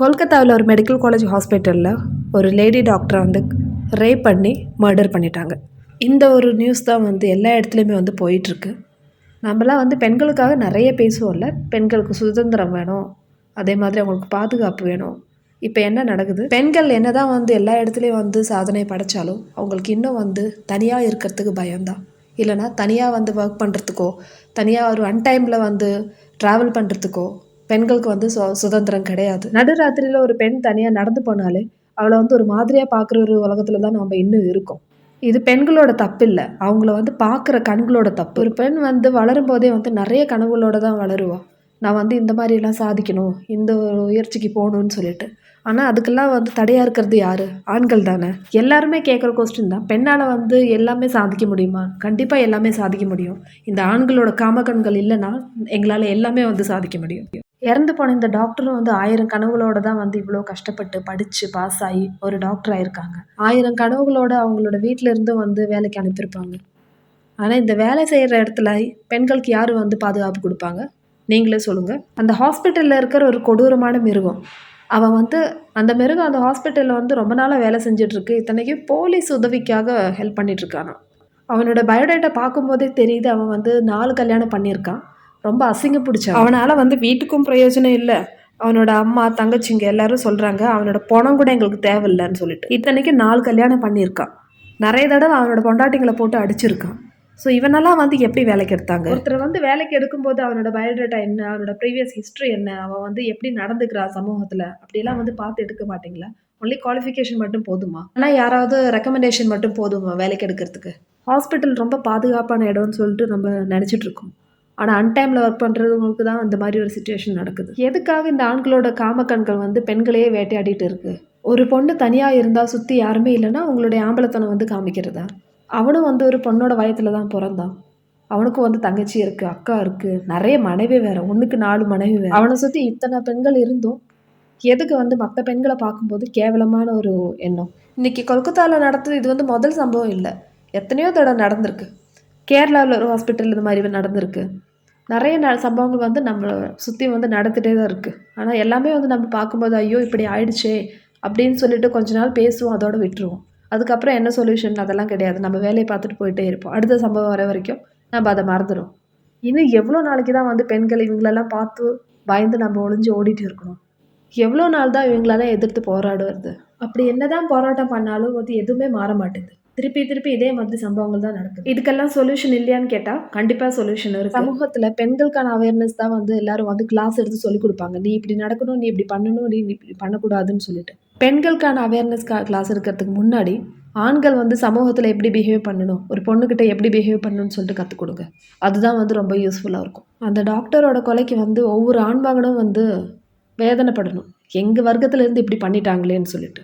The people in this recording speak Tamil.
கொல்கத்தாவில் ஒரு மெடிக்கல் காலேஜ் ஹாஸ்பிட்டலில் ஒரு லேடி டாக்டரை வந்து ரேப் பண்ணி மர்டர் பண்ணிட்டாங்க. இந்த ஒரு நியூஸ் தான் வந்து எல்லா இடத்துலையுமே வந்து போயிட்டுருக்கு. நம்மலாம் வந்து பெண்களுக்காக நிறைய பேசுவோம்ல. பெண்களுக்கு சுதந்திரம் வேணும். அதே மாதிரி அவங்களுக்கு பாதுகாப்பு வேணும். இப்போ என்ன நடக்குது? பெண்கள் என்ன தான் வந்து எல்லா இடத்துலையும் வந்து சாதனை படைச்சாலும் அவங்களுக்கு இன்னும் வந்து தனியாக இருக்கிறதுக்கு பயம்தான். இல்லைனா தனியாக வந்து ஒர்க் பண்ணுறதுக்கோ தனியாக ஒரு அன்டைமில் வந்து ட்ராவல் பண்ணுறதுக்கோ பெண்களுக்கு வந்து சு சுதந்திரம் கிடையாது. நடுராத்திரியில் ஒரு பெண் தனியாக நடந்து போனாலே அவளை வந்து ஒரு மாதிரியாக பார்க்குற ஒரு உலகத்தில் தான் நம்ம இன்னும் இருக்கோம். இது பெண்களோட தப்பு இல்லை அவங்கள வந்து பார்க்குற கண்களோட தப்பு. ஒரு பெண் வந்து வளரும் போதே வந்து நிறைய கனவுகளோடு தான் வளருவோம் நான் வந்து இந்த மாதிரிலாம் சாதிக்கணும் இந்த ஒரு உயர்ச்சிக்கு போகணும்னு சொல்லிட்டு. ஆனால் அதுக்கெல்லாம் வந்து தடையாக இருக்கிறது யார்? ஆண்கள் தானே. எல்லாருமே கேட்குற கொஸ்டின் தான். பெண்ணால் வந்து எல்லாமே சாதிக்க முடியுமா? கண்டிப்பாக எல்லாமே சாதிக்க முடியும். இந்த ஆண்களோட காமகண்கள் இல்லைன்னா எங்களால் எல்லாமே வந்து சாதிக்க முடியும். இறந்து போன இந்த டாக்டரும் வந்து ஆயிரம் கனவுகளோட தான் வந்து இவ்வளோ கஷ்டப்பட்டு படித்து பாஸ் ஆகி ஒரு டாக்டர் ஆயிருக்காங்க. ஆயிரம் கனவுகளோட அவங்களோட வீட்டில இருந்தும் வந்து வேலைக்கு அனுப்பியிருப்பாங்க. ஆனால் இந்த வேலை செய்கிற இடத்துல பெண்களுக்கு யார் வந்து பாதுகாப்பு கொடுப்பாங்க? நீங்களே சொல்லுங்கள் அந்த ஹாஸ்பிட்டலில் இருக்கிற ஒரு கொடூரமான மிருகம். அவன் வந்து அந்த மிருகம் அந்த ஹாஸ்பிட்டலில் வந்து ரொம்ப நாளாக வேலை செஞ்சிட்ருக்கு. இத்தனைக்கும் போலீஸ் உதவிக்காக ஹெல்ப் பண்ணிகிட்ருக்கானான் அவனோட பயோடேட்டா பார்க்கும்போதே தெரியுது அவன் வந்து நாலு கல்யாணம் பண்ணியிருக்கான். ரொம்ப அசிங்கம் பிடிச்சான் அவனால் வந்து வீட்டுக்கும் பிரயோஜனம் இல்லை. அவனோட அம்மா தங்கச்சிங்க எல்லாரும் சொல்கிறாங்க அவனோட பணம் கூட எங்களுக்கு தேவையில்லைன்னு சொல்லிட்டு. இத்தனைக்கும் நாலு கல்யாணம் பண்ணியிருக்கான். நிறைய தடவை அவனோட பொண்டாட்டிங்களை போட்டு அடிச்சிருக்கான். ஸோ இவனெல்லாம் வந்து எப்படி வேலைக்கு எடுத்தாங்க? ஒருத்தர் வந்து வேலைக்கு எடுக்கும்போது அவனோட பயோடேட்டா என்ன அவனோட ப்ரீவியஸ் ஹிஸ்ட்ரி என்ன அவன் வந்து எப்படி நடந்துக்கிறா சமூகத்தில்? அப்படிலாம் வந்து பார்த்து எடுக்க மாட்டீங்களா? ஒன்லி குவாலிஃபிகேஷன் மட்டும் போதுமா? ஆனால் யாராவது ரெக்கமெண்டேஷன் மட்டும் போதுமா வேலைக்கு எடுக்கிறதுக்கு? ஹாஸ்பிட்டல் ரொம்ப பாதுகாப்பான இடம்னு சொல்லிட்டு நம்ம நினச்சிட்டு இருக்கோம். ஆனால் அன்டைமில் ஒர்க் பண்ணுறவங்களுக்கு தான் அந்த மாதிரி ஒரு சுச்சுவேஷன் நடக்குது. எதுக்காக இந்த ஆண்களோட காமக்கண்கள் வந்து பெண்களையே வேட்டையாடிட்டு இருக்குது ஒரு பொண்ணு தனியாக இருந்தால் சுற்றி யாருமே இல்லைன்னா அவங்களுடைய ஆம்பளத்தனம் வந்து காமிக்கிறதா? அவனும் வந்து ஒரு பொண்ணோட வயத்தில் தான் பிறந்தான். அவனுக்கும் வந்து தங்கச்சி இருக்குது அக்கா இருக்குது நிறைய மனைவி வேறு ஒன்றுக்கு நாலு மனைவி வேறு. அவனை சுற்றி இத்தனை பெண்கள் இருந்தும் எதுக்கு வந்து மற்ற பெண்களை பார்க்கும்போது கேவலமான ஒரு எண்ணம்? இன்னைக்கு கொல்கத்தாவில் நடந்தது இது வந்து முதல் சம்பவம் இல்லை. எத்தனையோ தடவை நடந்திருக்கு. கேரளாவில் ஒரு ஹாஸ்பிட்டல் இது மாதிரி நடந்திருக்கு. நிறைய ந சம்பவங்கள் வந்து நம்ம சுற்றி வந்து நடந்துகிட்டே தான் இருக்குது ஆனால் எல்லாமே வந்து நம்ம பார்க்கும்போது ஐயோ இப்படி ஆயிடுச்சே அப்படின்னு சொல்லிட்டு கொஞ்ச நாள் பேசுவோம் அதோடு விட்டுருவோம். அதுக்கப்புறம் என்ன சொல்யூஷன் அதெல்லாம் கிடையாது. நம்ம வேலையை பார்த்துட்டு போயிட்டே இருப்போம். அடுத்த சம்பவம் வர வரைக்கும் நம்ம அதை மறந்துடும் இன்னும் எவ்வளோ நாளைக்கு தான் வந்து பெண்கள் இவங்களெல்லாம் பார்த்து பயந்து நம்ம ஒளிஞ்சு ஓடிட்டு இருக்கணும்? எவ்வளோ நாள் தான் இவங்களெல்லாம் எதிர்த்து போராடுறது? அப்படி என்னதான் போராட்டம் பண்ணாலும் வந்து எதுவுமே மாற மாட்டேங்குது. திருப்பி திருப்பி இதே மாதிரி சம்பவங்கள் தான் நடக்குது. இதுக்கெல்லாம் சொல்யூஷன் இல்லையான்னு கேட்டால் கண்டிப்பாக சொல்யூஷன் இருக்கு. சமூகத்தில் பெண்களுக்கான அவேர்னஸ் தான் வந்து எல்லாரும் வந்து கிளாஸ் எடுத்து சொல்லி கொடுப்பாங்க. நீ இப்படி நடக்கணும் நீ இப்படி பண்ணணும் நீ இப்படி பண்ணக்கூடாதுன்னு சொல்லிட்டு. பெண்களுக்கான அவேர்னஸ் கிளாஸ் இருக்கிறதுக்கு முன்னாடி ஆண்கள் வந்து சமூகத்தில் எப்படி பிஹேவ் பண்ணணும் ஒரு பொண்ணுக்கிட்ட எப்படி பிஹேவ் பண்ணணும்னு சொல்லிட்டு கற்றுக் கொடுங்க. அதுதான் வந்து ரொம்ப யூஸ்ஃபுல்லாக இருக்கும். அந்த டாக்டரோட கொலைக்கு வந்து ஒவ்வொரு ஆண்மகனும் வந்து வேதனைப்படணும். எங்கள் வர்க்கத்துலேருந்து இப்படி பண்ணிட்டாங்களேன்னு சொல்லிட்டு.